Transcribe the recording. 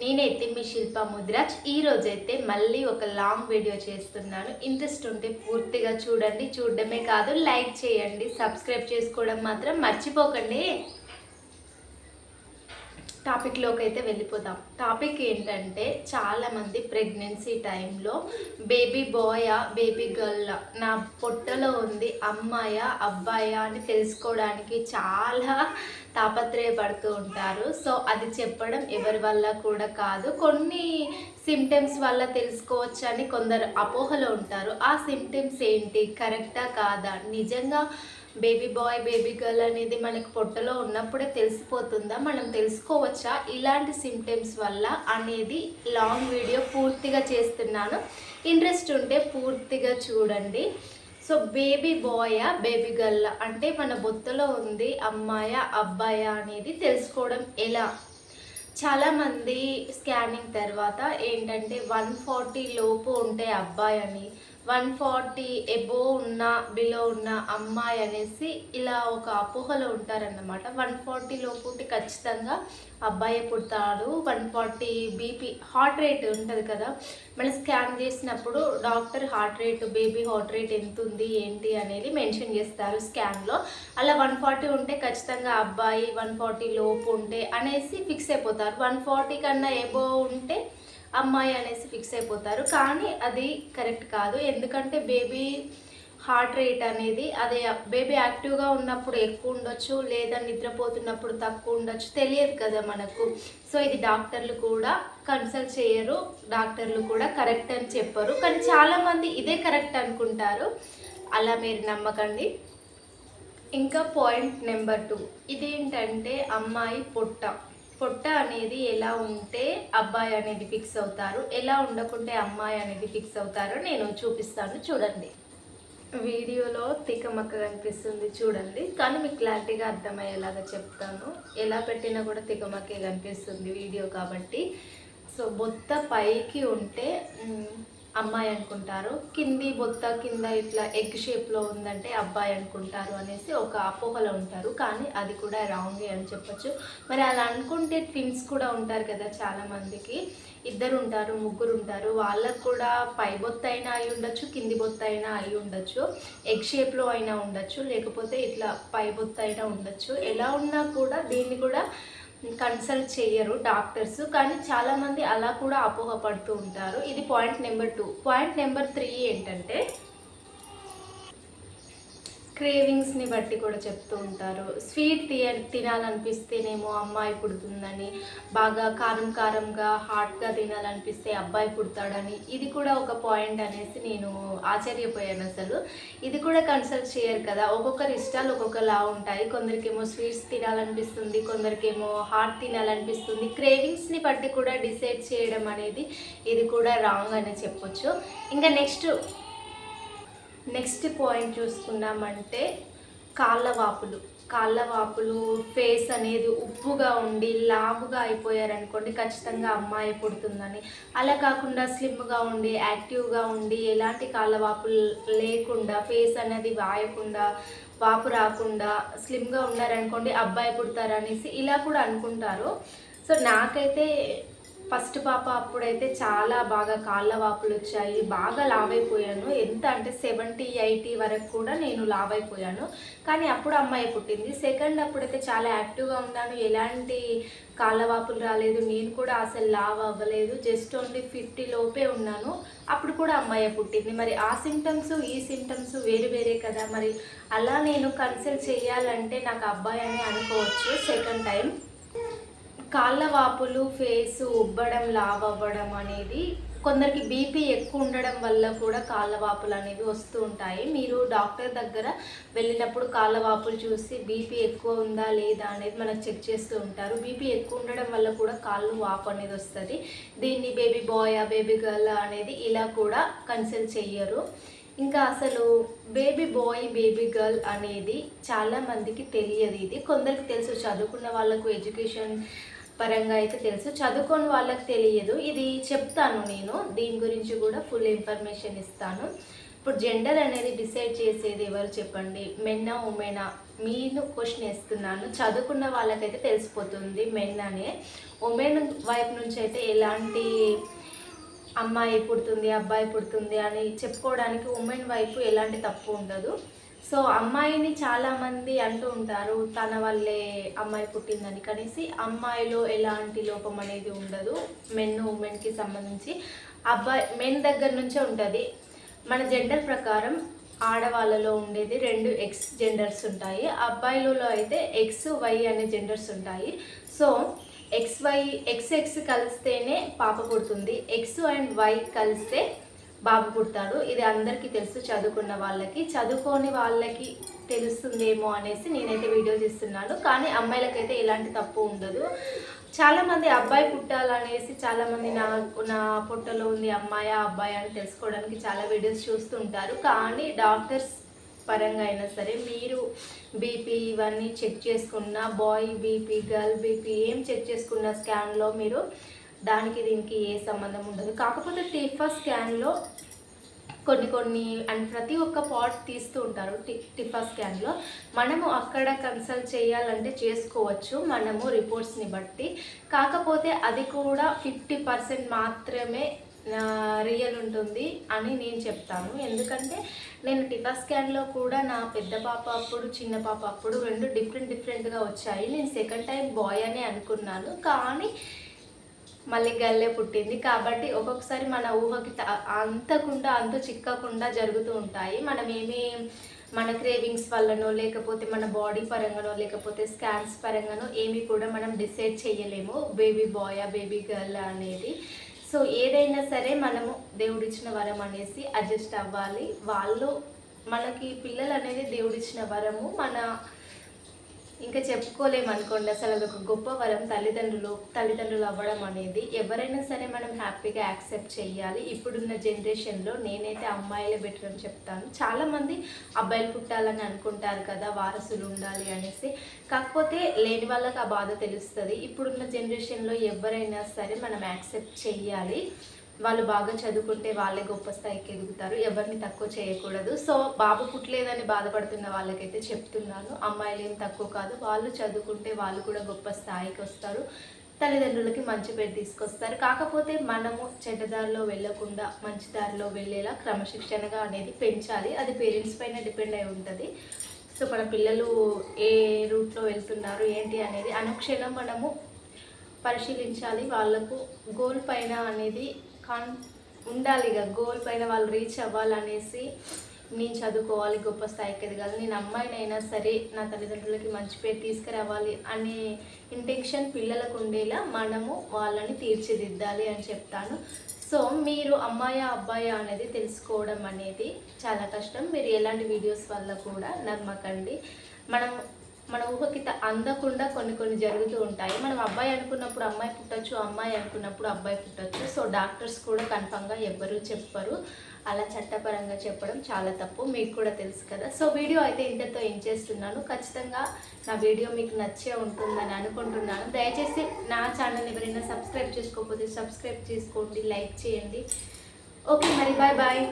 నేనైతే మీ శిల్ప ముద్రాజ్. ఈరోజైతే మళ్ళీ ఒక లాంగ్ వీడియో చేస్తున్నాను. ఇంట్రెస్ట్ ఉంటే పూర్తిగా చూడండి. చూడడమే కాదు లైక్ చేయండి. సబ్స్క్రైబ్ చేసుకోవడం మాత్రం మర్చిపోకండి. టాపిక్లోకి అయితే వెళ్ళిపోదాం. టాపిక్ ఏంటంటే చాలామంది ప్రెగ్నెన్సీ టైంలో బేబీ బాయా బేబీ గర్ల్ నా పొట్టలో ఉంది అమ్మాయా అబ్బాయా అని తెలుసుకోవడానికి చాలా తాపత్రయపడుతూ ఉంటారు. సో అది చెప్పడం ఎవరి వల్ల కూడా కాదు. కొన్ని సిమ్టమ్స్ వల్ల తెలుసుకోవచ్చు అని కొందరు అపోహలో ఉంటారు. ఆ సిమ్టమ్స్ ఏంటి? కరెక్టా కాదా? నిజంగా బేబీ బాయ్ బేబీ గర్ల్ అనేది మనకు పొట్టలో ఉన్నప్పుడే తెలిసిపోతుందా? మనం తెలుసుకోవచ్చా? ఇలాంటి సిమ్టమ్స్ వల్ల అనేది లాంగ్ వీడియో పూర్తిగా చేస్తున్నాను. ఇంట్రెస్ట్ ఉంటే పూర్తిగా చూడండి. సో బేబీ బాయా బేబీ గర్ల్ అంటే మన బొత్తలో ఉంది అమ్మాయా అబ్బాయా అనేది తెలుసుకోవడం ఎలా? చాలామంది స్కానింగ్ తర్వాత ఏంటంటే వన్ ఫార్టీ లోపు ఉంటే అబ్బాయి అని వన్ ఫార్టీ ఎబో ఉన్న బిలో ఉన్న అమ్మాయి అనేసి ఇలా ఒక అపోహలో ఉంటారన్నమాట. వన్ ఫార్టీ లోపు ఉంటే ఖచ్చితంగా అబ్బాయి పుడతాడు. One forty BP heart rate ఉంటుంది కదా మనం స్కాన్ చేసినప్పుడు doctor heart rate baby heart rate ఎంత ఉంది ఏంటి అనేది మెన్షన్ చేస్తారు స్కాన్లో. అలా వన్ ఫార్టీ ఉంటే ఖచ్చితంగా అబ్బాయి వన్ ఫార్టీ లోపు ఉంటే అనేసి ఫిక్స్ అయిపోతారు. వన్ ఫార్టీ కన్నా ఎబో ఉంటే అమ్మాయి అనేసి ఫిక్స్ అయిపోతారు. కానీ అది కరెక్ట్ కాదు. ఎందుకంటే బేబీ హార్ట్ రేట్ అనేది అదే బేబీ యాక్టివ్గా ఉన్నప్పుడు ఎక్కువ ఉండొచ్చు లేదా నిద్రపోతున్నప్పుడు తక్కువ ఉండొచ్చు తెలియదు కదా మనకు. సో ఇది డాక్టర్లు కూడా కన్సల్ట్ చేయరు డాక్టర్లు కూడా కరెక్ట్ అని చెప్పరు. కానీ చాలామంది ఇదే కరెక్ట్ అనుకుంటారు. అలా మీరు నమ్మకండి. ఇంకా పాయింట్ నెంబర్ టూ ఇదేంటంటే అమ్మాయి పొట్ట. పొట్ట అనేది ఎలా ఉంటే అబ్బాయి అనేది ఫిక్స్ అవుతారు ఎలా ఉండకుంటే అమ్మాయి అనేది ఫిక్స్ అవుతారో నేను చూపిస్తాను. చూడండి. వీడియోలో తికమక్క కనిపిస్తుంది చూడండి. కానీ మీకు క్లారిటీగా అర్థమయ్యేలాగా చెప్తాను. ఎలా పెట్టినా కూడా తికమక్కే కనిపిస్తుంది వీడియో కాబట్టి. సో బొత్త పైకి ఉంటే అమ్మాయి అనుకుంటారు. కింది బొత్త కింద ఇట్లా ఎగ్ షేప్లో ఉందంటే అబ్బాయి అనుకుంటారు అనేసి ఒక అపోహలో ఉంటారు. కానీ అది కూడా రాంగే అని చెప్పొచ్చు. మరి అలా అనుకుంటే ట్విన్స్ కూడా ఉంటారు కదా చాలామందికి. ఇద్దరు ఉంటారు ముగ్గురు ఉంటారు. వాళ్ళకు కూడా పై బొత్త అయినా అయి ఉండొచ్చు కింది బొత్త అయినా అయి ఉండొచ్చు. ఎగ్ షేప్లో అయినా ఉండొచ్చు. లేకపోతే ఇట్లా పై బొత్త అయినా ఉండొచ్చు. ఎలా ఉన్నా కూడా దీన్ని కూడా కన్సల్ట్ చేయరు డాక్టర్స్ కానీ చాలామంది అలా కూడా అపోహపడుతూ ఉంటారు. ఇది point number two point number three ఏంటంటే క్రేవింగ్స్ని బట్టి కూడా చెప్తూ ఉంటారు. స్వీట్ తియ తినాలనిపిస్తేనేమో అమ్మాయి పుడుతుందని బాగా కారం కారంగా హాట్గా తినాలనిపిస్తే అబ్బాయి పుడతాడని ఇది కూడా ఒక పాయింట్ అనేసి నేను ఆశ్చర్యపోయాను అసలు. ఇది కూడా కన్సల్ట్ చేయరు కదా. ఒక్కొక్కరి ఇష్టాలు ఒక్కొక్కలా ఉంటాయి. కొందరికేమో స్వీట్స్ తినాలనిపిస్తుంది కొందరికేమో హాట్ తినాలనిపిస్తుంది. క్రేవింగ్స్ని బట్టి కూడా డిసైడ్ చేయడం అనేది ఇది కూడా రాంగ్ అని చెప్పొచ్చు. ఇంకా నెక్స్ట్ నెక్స్ట్ పాయింట్ చూసుకున్నామంటే కాళ్ళ వాపులు కాళ్ళ వాపులు ఫేస్ అనేది ఉప్పుగా ఉండి లావుగా అయిపోయారనుకోండి ఖచ్చితంగా అమ్మాయి పుడుతుందని. అలా కాకుండా స్లిమ్గా ఉండి యాక్టివ్గా ఉండి ఎలాంటి కాళ్ళ వాపులు లేకుండా ఫేస్ అనేది వాయకుండా వాపు రాకుండా స్లిమ్గా ఉన్నారనుకోండి అబ్బాయి పుడతారనేసి ఇలా కూడా అనుకుంటారు. సో నాకైతే ఫస్ట్ పాప అప్పుడైతే చాలా బాగా కాళ్ళ వాపులు వచ్చాయి బాగా లావైపోయాను. ఎంత అంటే సెవెంటీ ఎయిటీ వరకు కూడా నేను లావైపోయాను. కానీ అప్పుడు అమ్మాయి పుట్టింది. సెకండ్ అప్పుడైతే చాలా యాక్టివ్గా ఉన్నాను. ఎలాంటి కాళ్ళ వాపులు రాలేదు. నేను కూడా అసలు లావ్ అవ్వలేదు. జస్ట్ ఓన్లీ ఫిఫ్టీ లోపే ఉన్నాను. అప్పుడు కూడా అమ్మాయి పుట్టింది. మరి ఆ సిమ్టమ్స్ ఈ సిమ్టమ్స్ వేరు వేరే కదా. మరి అలా నేను కన్సల్ట్ చేయాలంటే నాకు అబ్బాయి అని అనుకోవచ్చు సెకండ్ టైం. కాళ్ళ వాపులు ఫేస్ ఉబ్బడం లావ్ అవ్వడం అనేది కొందరికి బీపీ ఎక్కువ ఉండడం వల్ల కూడా కాళ్ళ వాపులు అనేవి వస్తూ ఉంటాయి. మీరు డాక్టర్ దగ్గర వెళ్ళినప్పుడు కాళ్ళ వాపులు చూసి బీపీ ఎక్కువ ఉందా లేదా అనేది మనకు చెక్ చేస్తూ ఉంటారు. బీపీ ఎక్కువ ఉండడం వల్ల కూడా కాళ్ళు వాపు అనేది వస్తుంది. దీన్ని బేబీ బాయ్ బేబీ గర్ల్ అనేది ఇలా కూడా కన్సల్ట్ చెయ్యరు. ఇంకా అసలు బేబీ బాయ్ బేబీ గర్ల్ అనేది చాలామందికి తెలియదు ఇది. కొందరికి తెలుసు చదువుకున్న వాళ్ళకు ఎడ్యుకేషన్ పరంగా అయితే తెలుసు. చదువుకోని వాళ్ళకి తెలియదు. ఇది చెప్తాను నేను. దీని గురించి కూడా ఫుల్ ఇన్ఫర్మేషన్ ఇస్తాను. ఇప్పుడు జెండర్ అనేది డిసైడ్ చేసేది ఎవరు చెప్పండి? మెన్నా ఉమెనా మీను క్వశ్చన్ వేస్తున్నాను. చదువుకున్న వాళ్ళకైతే తెలిసిపోతుంది మెన్ అనే. ఉమెన్ వైపు నుంచి అయితే ఎలాంటి అమ్మాయి పుడుతుంది అబ్బాయి పుడుతుంది అని చెప్పుకోవడానికి ఉమెన్ వైపు ఎలాంటి తప్పు ఉండదు. సో అమ్మాయిని చాలామంది అంటూ ఉంటారు తన వల్లే అమ్మాయి పుట్టిందని. కనేసి అమ్మాయిలో ఎలాంటి లోపం అనేది ఉండదు. మెన్ ఉమెన్కి సంబంధించి అబ్బాయి మెన్ దగ్గర నుంచే ఉంటుంది. మన జెండర్ ప్రకారం ఆడవాళ్ళలో ఉండేది రెండు ఎక్స్ జెండర్స్ ఉంటాయి. అబ్బాయిలలో అయితే ఎక్స్ వై అనే జెండర్స్ ఉంటాయి. So X Y X X కలిస్తేనే పాప పుడుతుంది. ఎక్స్ అండ్ వై కలిస్తే బాబు పుడతాడు. ఇది అందరికీ తెలుసు చదువుకున్న వాళ్ళకి. చదువుకోని వాళ్ళకి తెలుస్తుందేమో అనేసి నేనైతే వీడియో చేస్తున్నాను కానీ అమ్మాయిలకైతే ఎలాంటి తప్పు ఉండదు. చాలామంది అబ్బాయి పుట్టాలనేసి చాలామంది నా నా పొట్టలో ఉంది అమ్మాయా అబ్బాయి అని తెలుసుకోవడానికి చాలా వీడియోస్ చూస్తుంటారు. కానీ డాక్టర్స్ పరంగా అయినా సరే మీరు బీపీ ఇవన్నీ చెక్ చేసుకున్న బాయ్ బీపీ గర్ల్ బీపీ ఏం చెక్ చేసుకున్న స్కాన్లో మీరు దానికి దీనికి ఏ సంబంధం ఉండదు. కాకపోతే టీఫా స్కాన్లో కొన్ని కొన్ని అండ్ ప్రతి ఒక్క పాట్ తీస్తూ ఉంటారు టిఫా స్కాన్లో మనము అక్కడ కన్సల్ట్ చేయాలంటే చేసుకోవచ్చు. మనము రిపోర్ట్స్ని బట్టి. కాకపోతే అది కూడా ఫిఫ్టీ పర్సెంట్ మాత్రమే రియల్ ఉంటుంది అని నేను చెప్తాను. ఎందుకంటే నేను టిఫా స్కాన్లో కూడా నా పెద్ద పాప అప్పుడు చిన్న పాప అప్పుడు రెండు డిఫరెంట్ డిఫరెంట్గా వచ్చాయి. నేను సెకండ్ టైం బాయ్ అని అనుకున్నాను. కానీ మళ్ళీ గల్లే పుట్టింది. కాబట్టి ఒక్కొక్కసారి మన ఊహకి అంతకుండా అంత చిక్కకుండా జరుగుతూ ఉంటాయి. మనం ఏమి మన క్రేవింగ్స్ వల్లనో లేకపోతే మన బాడీ పరంగానో లేకపోతే స్కాన్స్ పరంగానో ఏమి కూడా మనం డిసైడ్ చేయలేము బేబీ బాయ్ బేబీ గర్ల్ అనేది. సో ఏదైనా సరే మనము దేవుడిచ్చిన వరం అనేసి అడ్జస్ట్ అవ్వాలి. వాళ్ళు మనకి పిల్లలు అనేది దేవుడిచ్చిన వరము. మన ఇంకా చెప్పుకోలేము అనుకోండి. అసలు అదొక గొప్ప వరం తల్లిదండ్రులు తల్లిదండ్రులు అవ్వడం అనేది. ఎవరైనా సరే మనం హ్యాపీగా యాక్సెప్ట్ చేయాలి ఇప్పుడున్న జనరేషన్లో నేనైతే అమ్మాయిలే బెటర్ అని చెప్తాను. చాలామంది అబ్బాయిలు పుట్టాలని అనుకుంటారు కదా వారసులు ఉండాలి అనేసి. కాకపోతే లేని వాళ్ళకి ఆ బాధ తెలుస్తుంది. ఇప్పుడున్న జనరేషన్లో ఎవరైనా సరే మనం యాక్సెప్ట్ చెయ్యాలి. వాళ్ళు బాగా చదువుకుంటే వాళ్ళే గొప్ప స్థాయికి ఎదుగుతారు. ఎవరిని తక్కువ చేయకూడదు. సో బాబు పుట్టలేదని బాధపడుతున్న వాళ్ళకైతే చెప్తున్నాను. అమ్మాయిలు ఏం తక్కువ కాదు. వాళ్ళు చదువుకుంటే వాళ్ళు కూడా గొప్ప స్థాయికి వస్తారు. తల్లిదండ్రులకి మంచి పేరు తీసుకొస్తారు. కాకపోతే మనము చెడ్డదారిలో వెళ్ళకుండా మంచి దారిలో వెళ్ళేలా క్రమశిక్షణగా అనేది పెంచాలి. అది పేరెంట్స్ పైన డిపెండ్ అయి ఉంటుంది. సో మన పిల్లలు ఏ రూట్లో వెళ్తున్నారు ఏంటి అనేది అనుక్షణం మనము పరిశీలించాలి. వాళ్ళకు గోల్ పైన అనేది కాన్ ఉండాలి ఇక. గోల్ పైన వాళ్ళు రీచ్ అవ్వాలనేసి నేను చదువుకోవాలి గొప్ప స్థాయికి ఎదగాలి. నేను అమ్మాయినైనా సరే నా తల్లిదండ్రులకి మంచి పేరు తీసుకురావాలి అనే ఇంటెన్షన్ పిల్లలకు ఉండేలా మనము వాళ్ళని తీర్చిదిద్దాలి అని చెప్తాను. సో మీరు అమ్మాయా అబ్బాయా అనేది తెలుసుకోవడం అనేది చాలా కష్టం. మీరు ఎలాంటి వీడియోస్ వల్ల కూడా నమ్మకండి. మనం మన ఊహకి అందకుండా కొన్ని కొన్ని జరుగుతూ ఉంటాయి. మనం అబ్బాయి అనుకున్నప్పుడు అమ్మాయి పుట్టచ్చు అమ్మాయి అనుకున్నప్పుడు అబ్బాయి పుట్టచ్చు. సో డాక్టర్స్ కూడా కన్ఫామ్గా ఎవ్వరూ చెప్పరు. అలా చట్టపరంగా చెప్పడం చాలా తప్పు. మీకు కూడా తెలుసు కదా. సో వీడియో అయితే ఇంతతో ఏం చేస్తున్నాను. ఖచ్చితంగా నా వీడియో మీకు నచ్చే ఉంటుందని అనుకుంటున్నాను. దయచేసి నా ఛానల్ ఎవరైనా సబ్స్క్రైబ్ చేసుకోకపోతే సబ్స్క్రైబ్ చేసుకోండి లైక్ చేయండి. ఓకే మరి బాయ్ బాయ్